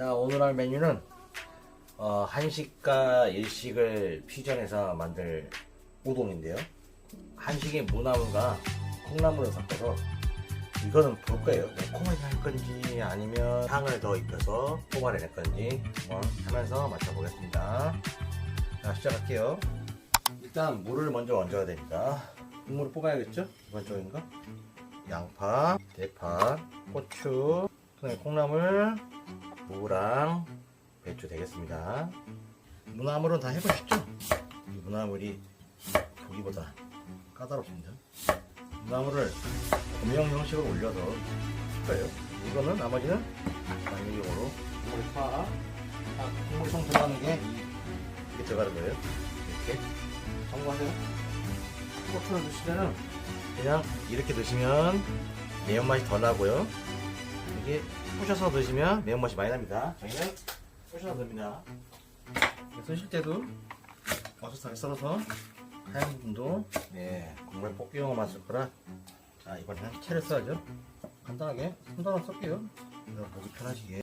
자, 오늘 할 메뉴는 어, 한식과 일식을 퓨전해서 만들 우동인데요. 한식의 무나물과 콩나물을 섞어서 이거는 볼 거예요. 매콤하게 할 건지 아니면 향을 더 입혀서 뽑아낼 건지 한번 하면서 맞춰보겠습니다. 자, 시작할게요. 일단 물을 먼저 얹어야 됩니다. 국물을 뽑아야겠죠? 기본적인 거. 양파, 대파, 고추, 콩나물, 무랑 배추 되겠습니다. 무나물은 다 해보셨죠? 이 무나물이 보기보다 까다롭습니다. 무나물을 음영 형식으로 올려서 쓸까요? 이거는 나머지는 양념용으로 국물이 파. 아, 좀 들어가는 게 이렇게 들어가는 거예요. 이렇게 참고하세요. 고추를 드시면은 그냥 이렇게 드시면 매운맛이 덜 나고요. 이게 부셔서 드시면 매운맛이 많이 납니다. 저희는 부셔서 듭니다. 쓰실 때도 어슷하게 썰어서 하얀 부분도 네, 국물 볶기용으로만 쓸 거라 자 이번에는 채를 써야죠. 간단하게 손으로. 그래서 보기 편하시게